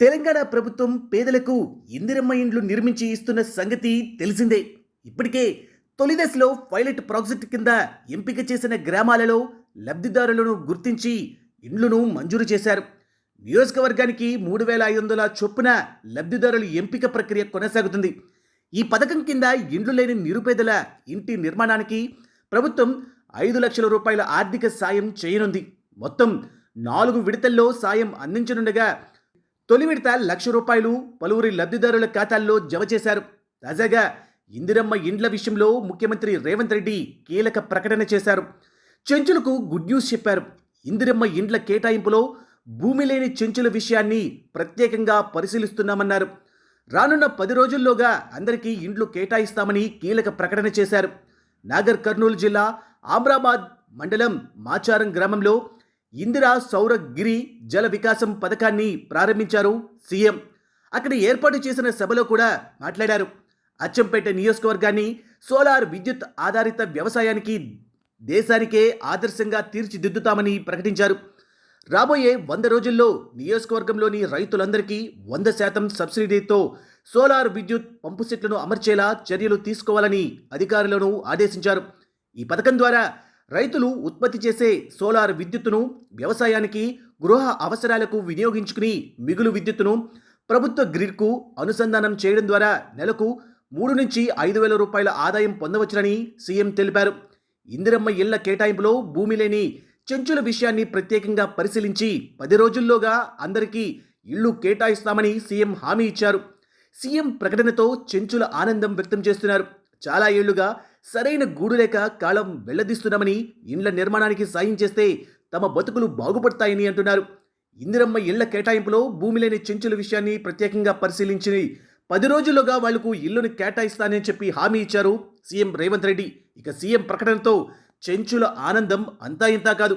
తెలంగాణ ప్రభుత్వం పేదలకు ఇందిరమ్మ ఇండ్లు నిర్మించి ఇస్తున్న సంగతి తెలిసిందే. ఇప్పటికే తొలి దశలో పైలట్ ప్రాజెక్టు కింద ఎంపిక చేసిన గ్రామాలలో లబ్ధిదారులను గుర్తించి ఇండ్లను మంజూరు చేశారు. నియోజకవర్గానికి మూడు వేల ఐదు వందల చొప్పున లబ్ధిదారుల ఎంపిక ప్రక్రియ కొనసాగుతుంది. ఈ పథకం కింద ఇండ్లు లేని నిరుపేదల ఇంటి నిర్మాణానికి ప్రభుత్వం ఐదు లక్షల రూపాయల ఆర్థిక సాయం చేయనుంది. మొత్తం నాలుగు విడతల్లో సాయం అందించనుండగా తొలి విడత లక్ష రూపాయలు పలువురి లబ్ధిదారుల ఖాతాల్లో జమ చేశారు. తాజాగా ఇందిరమ్మ ఇండ్ల విషయంలో ముఖ్యమంత్రి రేవంత్ రెడ్డి కీలక ప్రకటన చేశారు. చెంచులకు గుడ్ న్యూస్ చెప్పారు. ఇందిరమ్మ ఇండ్ల కేటాయింపులో భూమి లేని చెంచుల విషయాన్ని ప్రత్యేకంగా పరిశీలిస్తున్నామన్నారు. రానున్న పది రోజుల్లోగా అందరికీ ఇండ్లు కేటాయిస్తామని కీలక ప్రకటన చేశారు. నాగర్ కర్నూలు జిల్లా ఆమ్రాబాద్ మండలం మాచారం గ్రామంలో ఇందిరా సౌర గిరి జల వికాసం పథకాన్ని ప్రారంభించారు సీఎం. అక్కడ ఏర్పాటు చేసిన సభలో కూడా మాట్లాడారు. అచ్చంపేట నియోజకవర్గాన్ని సోలార్ విద్యుత్ ఆధారిత వ్యవసాయానికి దేశానికే ఆదర్శంగా తీర్చిదిద్దుతామని ప్రకటించారు. రాబోయే వంద రోజుల్లో నియోజకవర్గంలోని రైతులందరికీ వంద శాతం సబ్సిడీతో సోలార్ విద్యుత్ పంపు సెట్లను అమర్చేలా చర్యలు తీసుకోవాలని అధికారులను ఆదేశించారు. ఈ పథకం ద్వారా రైతులు ఉత్పత్తి చేసే సోలార్ విద్యుత్తును వ్యవసాయానికి గృహ అవసరాలకు వినియోగించుకుని మిగులు విద్యుత్తును ప్రభుత్వ గ్రిడ్కు అనుసంధానం చేయడం ద్వారా నెలకు మూడు నుంచి ఐదు వేల రూపాయల ఆదాయం పొందవచ్చునని సీఎం తెలిపారు. ఇందిరమ్మ ఇళ్ళ కేటాయింపులో భూమి లేని చెంచుల విషయాన్ని ప్రత్యేకంగా పరిశీలించి పది రోజుల్లోగా అందరికీ ఇళ్ళు కేటాయిస్తామని సీఎం హామీ ఇచ్చారు. సీఎం ప్రకటనతో చెంచుల ఆనందం వ్యక్తం చేస్తున్నారు. చాలా ఏళ్ళుగా సరైన గూడు లేక కాలం వెళ్ళదీస్తున్నామని ఇండ్ల నిర్మాణానికి సాయం చేస్తే తమ బతుకులు బాగుపడతాయని అంటున్నారు. ఇందిరమ్మ ఇళ్ళ కేటాయింపులో భూమి లేని చెంచుల విషయాన్ని ప్రత్యేకంగా పరిశీలించి పది రోజుల్లోగా వాళ్ళకు ఇల్లును కేటాయిస్తానని చెప్పి హామీ ఇచ్చారు సీఎం రేవంత్ రెడ్డి. ఇక సీఎం ప్రకటనతో చెంచుల ఆనందం అంతా ఇంతా కాదు.